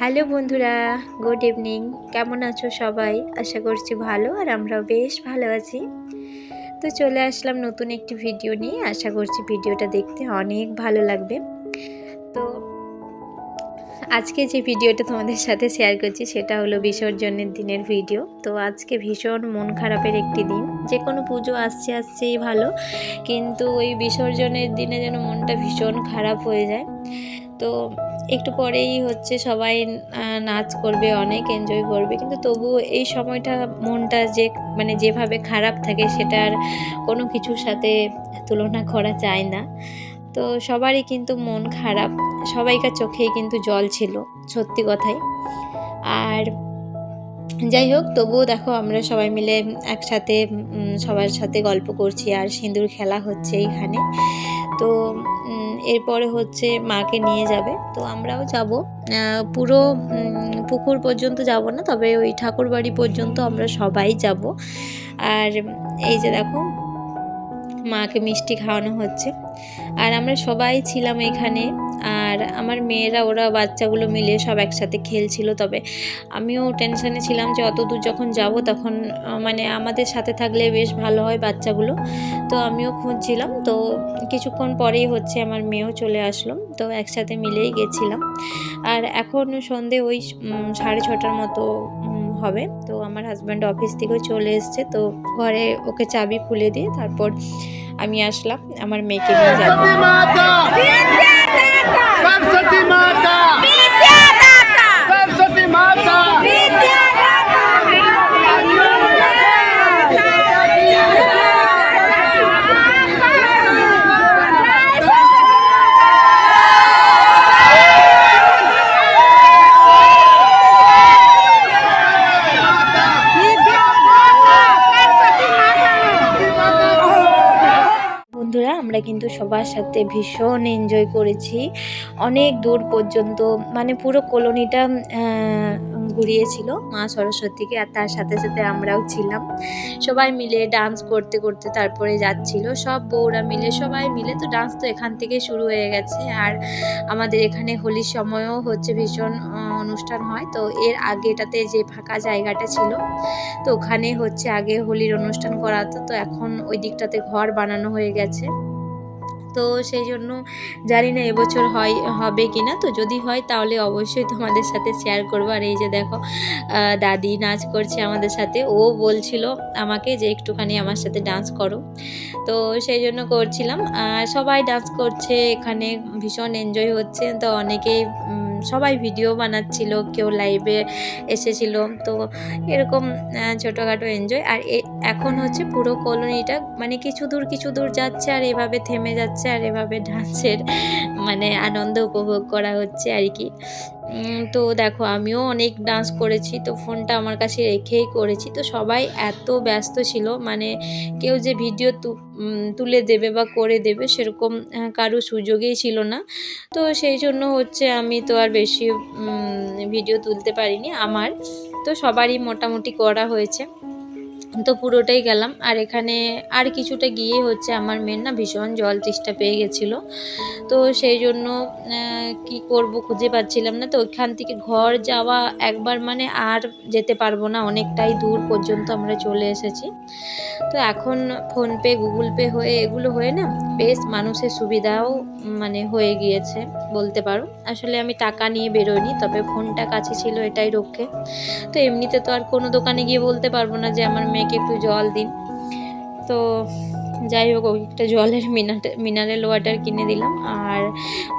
Hello বন্ধুরা, good evening. কেমন আছো সবাই? আশা করছি ভালো আর আমরাও বেশ ভালো আছি। তো চলে আসলাম নতুন একটি ভিডিও নিয়ে। আশা করছি ভিডিওটা দেখতে অনেক ভালো লাগবে। তো আজকে যে ভিডিওটা তোমাদের সাথে শেয়ার করছি, সেটা হলো বিসর্জনের দিনের ভিডিও। তো আজকে ভীষণ মন খারাপের একটি দিন। যে কোনো পুজো আসছে, আসছেই ভালো। কিন্তু ওই বিসর্জনের দিনে যেন মনটা ভীষণ খারাপ হয়ে যায়। তো একটু পরেই হচ্ছে সবাই নাচ করবে, অনেক এনজয় করবে। কিন্তু তবু এই সময়টা মনটা যে মানে যেভাবে খারাপ থাকে সেটার কোনো কিছুর সাথে তুলনা করা যায় না। তো সবারই কিন্তু মন খারাপ, সবাইকার চোখেই কিন্তু জল ছিল, সত্যি কথাই। আর যাই হোক, তবুও দেখো আমরা সবাই মিলে একসাথে সবার সাথে গল্প করছি আর সিঁদুর খেলা হচ্ছে এইখানে তো এরপরে হচ্ছে মাকে নিয়ে যাবে। তো আমরাও যাব। পুরো পুকুর পর্যন্ত যাব না, তবে ওই ঠাকুর বাড়ি পর্যন্ত আমরা সবাই যাব। আর এই যে দেখো, মাকে মিষ্টি খাওয়ানো হচ্ছে। আর আমরা সবাই ছিলাম এখানে আর আমার মেয়েরা, ওরা, বাচ্চাগুলো মিলে সব একসাথে খেলছিল। তবে আমিও টেনশানে ছিলাম যে অত দূর যখন যাব তখন মানে আমাদের সাথে থাকলে বেশ ভালো হয় বাচ্চাগুলো। তো আমিও খুঁজছিলাম। তো কিছুক্ষণ পরেই হচ্ছে আমার মেয়েও চলে আসলো। তো একসাথে মিলেই গেছিলাম। আর এখন সন্ধে ওই সাড়ে ছটার মতো হবে। তো আমার হাজব্যান্ড অফিস থেকেও চলে এসছে। তো ঘরে ওকে চাবি খুলে দিয়ে তারপর আমি আসলাম। আমার মেয়েকে নিয়ে যাব। सरस्वती माता सरस्वती माता আমরা কিন্তু সবার সাথে ভীষণ এনজয় করেছি। অনেক দূর পর্যন্ত মানে পুরো কলোনিটা ঘুরিয়েছিল মা সরস্বতীকে আর তার সাথে সাথে আমরাও ছিলাম। সবাই মিলে ডান্স করতে করতে তারপরে যাচ্ছিল। সব বউরা মিলে, সবাই মিলে তো ডান্স তো এখান থেকে শুরু হয়ে গেছে। আর আমাদের এখানে হোলির সময়ও হচ্ছে ভীষণ অনুষ্ঠান হয়। তো এর আগেটাতে যে ফাঁকা জায়গাটা ছিল, তো ওখানে হচ্ছে আগে হোলির অনুষ্ঠান করাতো তো এখন ওই দিকটাতে ঘর বানানো হয়ে গেছে। তো সেই জন্য জানি না এবছর হয়, হবে কি না তো যদি হয় তাহলে অবশ্যই তোমাদের সাথে শেয়ার করব। আর এই যে দেখো দাদি নাচ করছে আমাদের সাথে। ও বলছিল আমাকে যে একটুখানি আমার সাথে ডান্স করো। তো সেই জন্য করছিলাম। আর সবাই ডান্স করছে, এখানে ভীষণ এনজয় হচ্ছে। তো অনেকেই সবাই ভিডিও বানাচ্ছিল, কেউ লাইভে এসেছিল। তো এরকম ছোটোখাটো এনজয় আর এখন হচ্ছে পুরো কলোনিটা মানে কিছু দূর কিছু দূর যাচ্ছে আর এভাবে থেমে যাচ্ছে আর এভাবে ডান্সের মানে আনন্দ উপভোগ করা হচ্ছে আর কি। তো দেখো, আমিও অনেক ডান্স করেছি, তো ফোনটা আমার কাছে রেখেই করেছি। তো সবাই এত ব্যস্ত ছিল মানে কেউ যে ভিডিও তুলে দেবে বা করে দেবে সেরকম কারও সুযোগই ছিল না। তো সেই জন্য হচ্ছে আমি তো আর বেশি ভিডিও তুলতে পারিনি আমার। তো সবারই মোটামুটি করা হয়েছে। তো পুরোটাই গেলাম। আর এখানে আর কিছুটা গিয়ে হচ্ছে আমার মেয়ের না ভীষণ জল তৃষ্ণা পেয়ে গেছিল। তো সেই জন্য কি করব খুঁজে পাচ্ছিলাম না। তো ওইখান থেকে ঘর যাওয়া একবার মানে আর যেতে পারব না, অনেকটাই দূর পর্যন্ত আমরা চলে এসেছি। তো এখন ফোনপে গুগল পে হয়ে, এগুলো হয়ে না বেশ মানুষের সুবিধাও মানে হয়ে গিয়েছে বলতে পারো। আসলে আমি টাকা নিয়ে বেরোইনি, তবে ফোনটা কাছে ছিল এটাই রক্ষে। তো এমনিতে তো আর কোনো দোকানে গিয়ে বলতে পারব না যে আমার মেয়েকে একটু জল দিন। তো যাই হোক একটা জলের মিনারেল ওয়াটার কিনে দিলাম। আর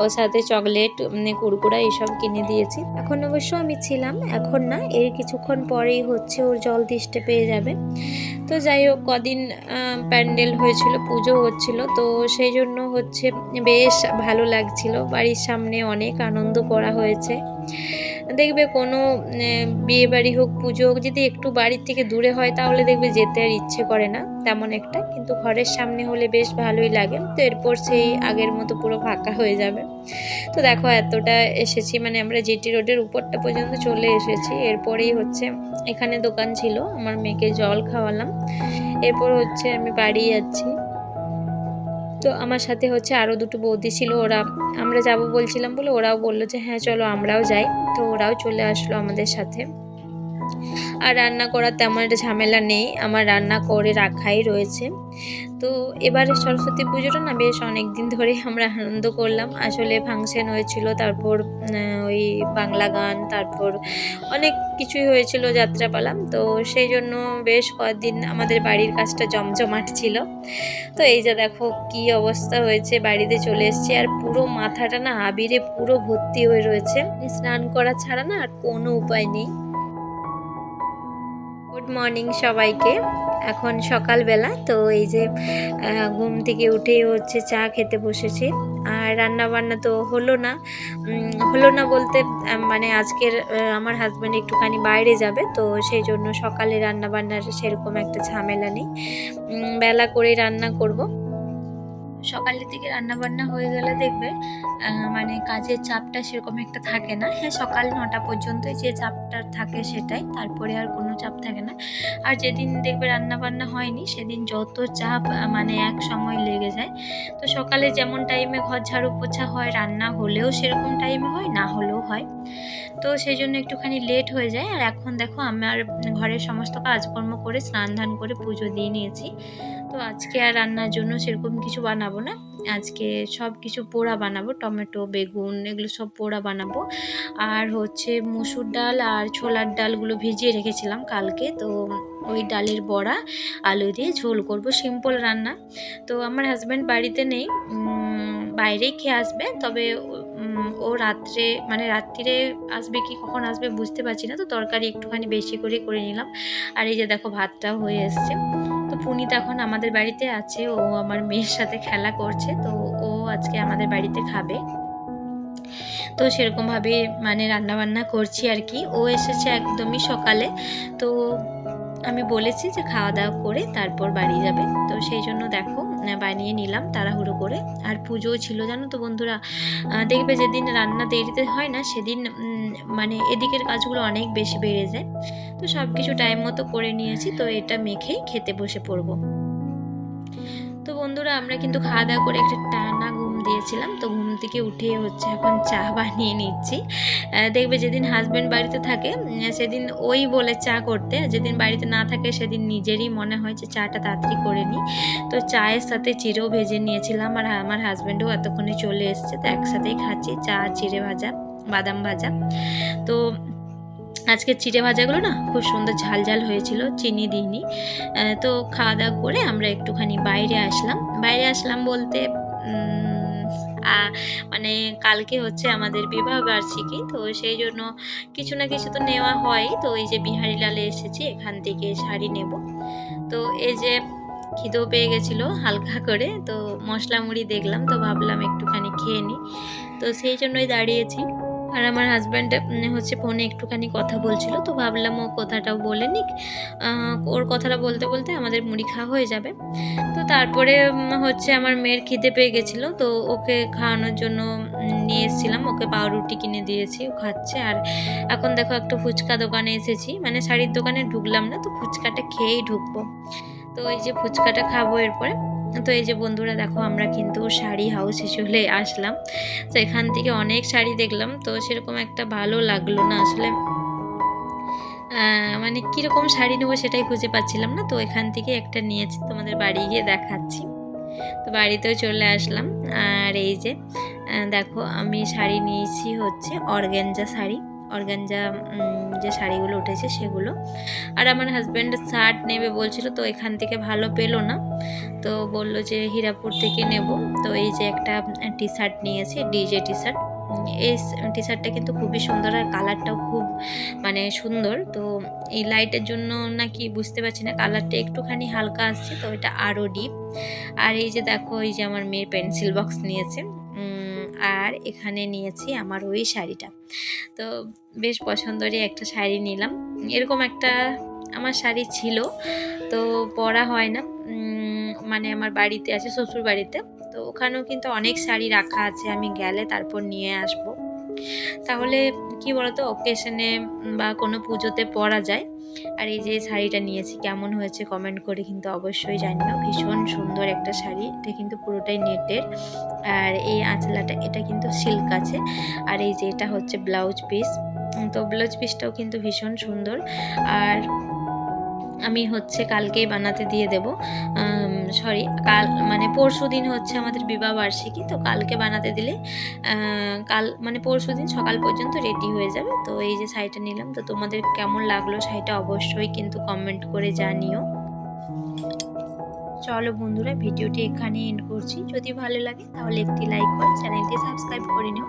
ওর সাথে চকলেট উম, কুরকুরা এইসব কিনে দিয়েছি। এখন অবশ্য আমি ছিলাম এখন না এর কিছুক্ষণ পরেই হচ্ছে ওর জল তেষ্টা পেয়ে যাবে। তো যাই হোক কদিন প্যান্ডেল হয়েছিল পুজো হচ্ছিল। তো সেই জন্য হচ্ছে বেশ ভালো লাগছিল। বাড়ির সামনে অনেক আনন্দ করা হয়েছে। দেখবে কোনো বিয়ে বাড়ি হোক, পুজো হোক, যদি একটু বাড়ির থেকে দূরে হয়, তাহলে দেখবে যেতে আর ইচ্ছে করে না, তেমন একটা। কিন্তু ঘরের সামনে হলে বেশ ভালোই লাগে। তো এরপর সেই আগের মতো পুরো ফাঁকা হয়ে যাবে। তো দেখো, এতটা এসেছি মানে আমরা জিটি রোডের উপরটা পর্যন্ত চলে এসেছি। এরপরেই হচ্ছে, এখানে দোকান ছিল, আমার মেয়েকে জল খাওয়ালাম। এরপর হচ্ছে আমি বাড়ি যাচ্ছি। তো আমার সাথে হচ্ছে আরও দুটো বৌদি ছিল, ওরা, আমরা যাব বলছিলাম বলে ওরাও বলল যে হ্যাঁ চলো আমরাও যাই। তো ওরাও চলে আসলো আমাদের সাথে। আর রান্না করার তেমন একটা ঝামেলা নেই। আমার রান্না করে রাখাই রয়েছে। তো এবারে সরস্বতী পুজোটা না বেশ অনেক দিন ধরে আমরা আনন্দ করলাম। আসলে ফাংশন হয়েছিল, তারপর ওই বাংলা গান, তারপর অনেক কিছুই হয়েছিল যাত্রাপালা। তো সেই জন্য বেশ কয়েকদিন আমাদের বাড়ির কাজটা জমজমাট ছিল। তো এই যে দেখো কি অবস্থা হয়েছে, বাড়িতে চলে এসেছি। আর পুরো মাথাটা না আবিরে পুরো ভর্তি হয়ে রয়েছে। স্নান করা ছাড়া না আর কোনো উপায় নেই। গুড মর্নিং সবাইকে। এখন সকালবেলা, তো এই যে ঘুম থেকে উঠেই হচ্ছে চা খেতে বসেছি। আর রান্না বান্না তো হলো না। হলো না বলতে মানে আজকের আমার হাজব্যান্ড একটুখানি বাইরে যাবে, তো সেই জন্য সকালে রান্না বান্নার সেরকম একটা ঝামেলা নেই। বেলা করে রান্না করব। সকালের দিকে রান্না বান্না হয়ে গেলে দেখবে মানে কাজের চাপটা সেরকম একটা থাকে না। হ্যাঁ সকাল নটা পর্যন্ত যে চাপটা থাকে সেটাই, তারপরে আর কোনো চাপ থাকে না। আর যেদিন দেখবে রান্না বান্না হয়নি, সেদিন যত চাপ মানে এক সময় লেগে যায়। তো সকালে যেমন টাইমে ঘর ঝাড়ু পোছা হয়, রান্না হলেও সেরকম টাইমে হয়, না হলেও হয়। তো সেই জন্য একটুখানি লেট হয়ে যায়। আর এখন দেখো আমার ঘরের সমস্ত কাজকর্ম করে স্নান ধান করে পুজো দিয়ে নিয়েছি। তো আজকে আর রান্নার জন্য সেরকম কিছু বানাবো না। আজকে সব কিছু পোড়া বানাবো, টমেটো, বেগুন, এগুলো সব পোড়া বানাবো। আর হচ্ছে মুসুর ডাল আর ছোলার ডালগুলো ভিজিয়ে রেখেছিলাম কালকে, তো ওই ডালের বড়া, আলু দিয়ে ঝোল করব, সিম্পল রান্না। তো আমার হাজব্যান্ড বাড়িতে নেই বাইরেই খেয়ে আসবে, তবে ও রাত্রে মানে রাত্রিরে আসবে কি কখন আসবে বুঝতে পারছি না, তো তরকারি একটুখানি বেশি করে করে নিলাম। আর এই যে দেখো ভাতটাও হয়ে এসছে। তো পুনিত এখন আমাদের বাড়িতে আছে, ও আমার মেয়ের সাথে খেলা করছে, তো ও আজকে আমাদের বাড়িতে খাবে। তো সেরকমভাবে মানে রান্না বান্না করছি আর কি। ও এসেছে একদমই সকালে, তো আমি বলেছি যে খাওয়া দাওয়া করে তারপর বাড়ি যাবে। তো সেই জন্য দেখো বানিয়ে নিলাম তাড়াহুড়ো করে। আর পুজোও ছিল, জানো তো বন্ধুরা? দেখবে যেদিন রান্না দেরিতে হয় না, সেদিন মানে এদিকের কাজগুলো অনেক বেশি বেড়ে যায়। তো সব কিছু টাইম মতো করে নিয়েছি, তো এটা মেখেই খেতে বসে পড়ব। তো বন্ধুরা, আমরা কিন্তু খাওয়া দাওয়া করে একটা টানা দিয়েছিলাম, তো ঘুম থেকে উঠে হচ্ছে এখন চা বানিয়ে নিচ্ছি। দেখবে যেদিন হাজব্যান্ড বাড়িতে থাকে সেদিন ওই বলে চা করতে, যেদিন বাড়িতে না থাকে সেদিন নিজেরই মনে হয় যে চাটা তাড়াতাড়ি করে নিই। তো চায়ের সাথে চিড়েও ভেজে নিয়েছিলাম আর আমার হাজব্যান্ডও এতক্ষণে চলে এসছে, তো একসাথেই খাচ্ছি চা, চিড়ে ভাজা, বাদাম ভাজা। তো আজকে চিড়ে ভাজাগুলো না খুব সুন্দর ঝাল ঝাল হয়েছিল, চিনি দিইনি। তো খাওয়া দাওয়া করে আমরা একটুখানি বাইরে আসলাম। বাইরে আসলাম বলতে মানে কালকে হচ্ছে আমাদের বিবাহ বার্ষিকী, তো সেই জন্য কিছু না কিছু তো নেওয়া হয়। তো এই যে বিহারিলালে এসেছি, এখান থেকে শাড়ি নেব। তো এই যে খিদেও পেয়ে গেছিল হালকা করে, তো মশলা মুড়ি দেখলাম, তো ভাবলাম একটুখানি খেয়ে নিই। তো সেই জন্যই দাঁড়িয়েছি। আর আমার হাজব্যান্ড হচ্ছে ফোনে একটুখানি কথা বলছিল, তো ভাবলাম ও কথাটাও বলে নিক। ওর কথাটা বলতে বলতে আমাদের মুড়ি খাওয়া হয়ে যাবে। তো তারপরে হচ্ছে আমার মেয়ের খিদে পেয়ে গেছিল, তো ওকে খাওয়ানোর জন্য নিয়ে এসেছিলাম। ওকে পাউরুটি কিনে দিয়েছি, ও খাচ্ছে। আর এখন দেখো একটা ফুচকা দোকানে এসেছি মানে শাড়ির দোকানে ঢুকলাম না, তো ফুচকাটা খেয়েই ঢুকবো। তো এই যে ফুচকাটা খাব এরপরে। তো এই যে বন্ধুরা দেখো, আমরা কিন্তু শাড়ি হাউসে চলে আসলাম। তো এখান থেকে অনেক শাড়ি দেখলাম। তো সেরকম একটা ভালো লাগল না আসলে। মানে কীরকম শাড়ি নেব সেটাই খুঁজে পাচ্ছিলাম না। তো এখান থেকে একটা নিয়েছি, তোমাদের বাড়ি গিয়ে দেখাচ্ছি। তো বাড়িতেও চলে আসলাম। আর এই যে দেখো, আমি শাড়ি নিয়েছি হচ্ছে অর্গ্যাঞ্জা শাড়ি। অর্গ্যাঞ্জা যে শাড়িগুলো উঠেছে সেগুলো। আর আমার হাজব্যান্ড শার্ট নেবে বলছিল, তো এখান থেকে ভালো পেল না। তো বলল যে হীরাপুর থেকে নেব। তো এই যে একটা টি শার্ট নিয়েছি ডিজে টি শার্ট এই টি শার্টটা কিন্তু খুবই সুন্দর আর কালারটাও খুব মানে সুন্দর। তো এই লাইটের জন্য নাকি বুঝতে পারছি না কালারটা একটুখানি হালকা আসছে তো এটা আরও ডিপ আর এই যে দেখো, এই যে আমার মেয়ের পেন্সিল বক্স নিয়েছে। আর এখানে নিয়েছি আমার ওই শাড়িটা। তো বেশ পছন্দেরই একটা শাড়ি নিলাম। এরকম একটা আমার শাড়ি ছিল, তো পরা হয় না। মানে আমার বাড়িতে আছে, শ্বশুর বাড়িতে। তো ওখানেও কিন্তু অনেক শাড়ি রাখা আছে, আমি গেলে তারপর নিয়ে আসব। তাহলে কি বলতো অকেশনে বা কোনো পুজোতে পরা যায়। আর এই যে শাড়িটা নিয়েছি, কেমন হয়েছে কমেন্ট করে কিন্তু অবশ্যই জানিও। ভীষণ সুন্দর একটা শাড়ি, এটা কিন্তু পুরোটাই নেটের। আর এই আঁচলাটা, এটা কিন্তু সিল্ক আছে। আর এই যে এটা হচ্ছে ব্লাউজ পিস তো ব্লাউজ পিসটাও কিন্তু ভীষণ সুন্দর। আর আমি হচ্ছে কালকেই বানাতে দিয়ে দেব। সরি কাল মানে পরশু দিন হচ্ছে আমাদের বিবাহ বার্ষিকী, তো কালকে বানাতে দিলে কাল মানে পরশু দিন সকাল পর্যন্ত রেডি হয়ে যাবে। তো এই যে শাড়িটা নিলাম, তো তোমাদের কেমন লাগল শাড়িটা অবশ্যই কিন্তু কমেন্ট করে জানিও। চলো বন্ধুরা, ভিডিওটি এখানে এন্ড করছি। যদি ভালো লাগে তাহলে একটি লাইক করো চ্যানেলটি সাবস্ক্রাইব করে নিও।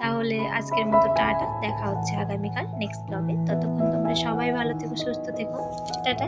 তাহলে আজকের মতো টাটা, দেখা হচ্ছে আগামীকাল নেক্সট ব্লগে ততক্ষণ তোমরা সবাই ভালো থেকো, সুস্থ থেকো। টাটা।